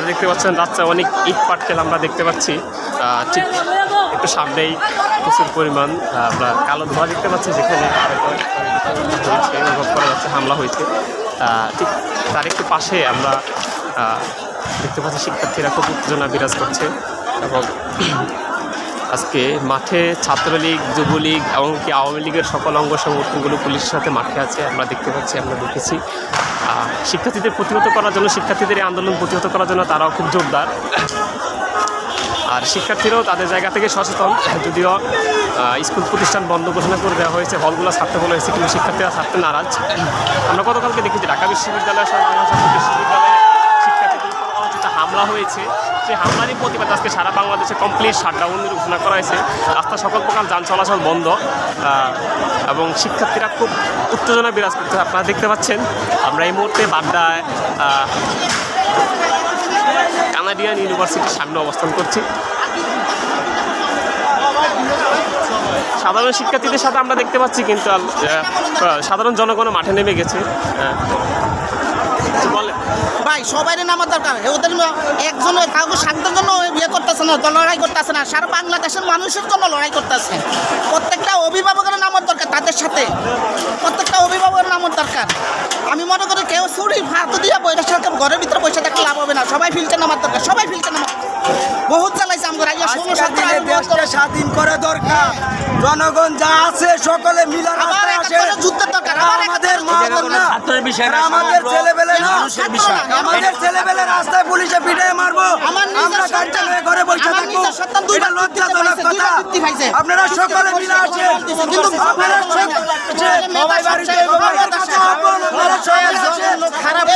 সাথে দেখতে পাচ্ছেন, রাস্তায় অনেক ইট পাটকেল আমরা দেখতে পাচ্ছি। ঠিক একটু সামনেই প্রচুর পরিমাণ আমরা কালো ধোঁয়া দেখতে পাচ্ছি, যেখানে অনুভব করা যাচ্ছে, হামলা হয়েছে। ঠিক তার একটু পাশে আমরা দেখতে পাচ্ছি শিক্ষার্থীরা খুব উত্তেজনা বিরাজ করছে এবং আজকে মাঠে ছাত্রলীগ, যুবলীগ এমনকি আওয়ামী লীগের সকল অঙ্গ সংগঠনগুলো পুলিশের সাথে মাঠে আছে, আমরা দেখতে পাচ্ছি, আমরা দেখেছি। শিক্ষার্থীদের প্রতিহত করার জন্য, শিক্ষার্থীদের এই আন্দোলন প্রতিহত করার জন্য তারাও খুব জোরদার। আর শিক্ষার্থীরাও তাদের জায়গা থেকে সচেতন, যদিও স্কুল প্রতিষ্ঠান বন্ধ ঘোষণা করে দেওয়া হয়েছে, হলগুলো ছাড়তে বলা হয়েছে, কিন্তু শিক্ষার্থীরা ছাড়তে নারাজ। আমরা গতকালকে দেখেছি, ঢাকা বিশ্ববিদ্যালয় বিশ্ববিদ্যালয়ে হামলা হয়েছে সেই হামলারই প্রতিবাদ আজকে সারা বাংলাদেশে কমপ্লিট শাটডাউনের ঘোষণা করা হয়েছে। রাস্তা সকল প্রকার যান চলাচল বন্ধ এবং শিক্ষার্থীরা খুব উত্তেজনা বিরাজ করতে আপনারা দেখতে পাচ্ছেন, আমরা এই মুহূর্তে বাড্ডায় কানাডিয়ান ইউনিভার্সিটির সামনে অবস্থান করছি। সাধারণ শিক্ষার্থীদের সাথে আমরা দেখতে পাচ্ছি কিন্তু সাধারণ জনগণ মাঠে নেমে গেছে। বলে ভাই সবাই নামার দরকার ওদের একজন কাউকে স্বার্থের জন্য ইয়ে করতেছে না লড়াই করতেছে না। সারা বাংলাদেশের মানুষের জন্য লড়াই করতেছে। প্রত্যেকটা অভিভাবকের নামার দরকার তাদের সাথে। প্রত্যেকটা অভিভাবকের নামার দরকার। আমি মনে করি কেউ চুরি হাত দিয়ে বইটা সাথে ঘরের ভিতরে পয়সা থাকলে লাভ হবে না। সবাই ফিল্টার নামার দরকার সবাই ফিল্টার নামার বহুত চালাইছে আমাদের দেশকে স্বাধীন করা দরকার। জনগণ যা আছে সকলে মিলে ছাত্রের বিষয় না, আমাদের ছেলেবেলে না। আমাদের ছেলেবেলে রাস্তায় পুলিশে পিটে মারবো। আমার গাড়িতে হয়ে ঘরে বসে থাকব। এটা লজ্জাজনক কথা। আপনারা সকলে মিলে আসেন কিন্তু আপনারা সকলে আসেন। সবাই বাড়িতে সবাই কাছে আসুন, আপনারা সবাই আসেন। খারাপ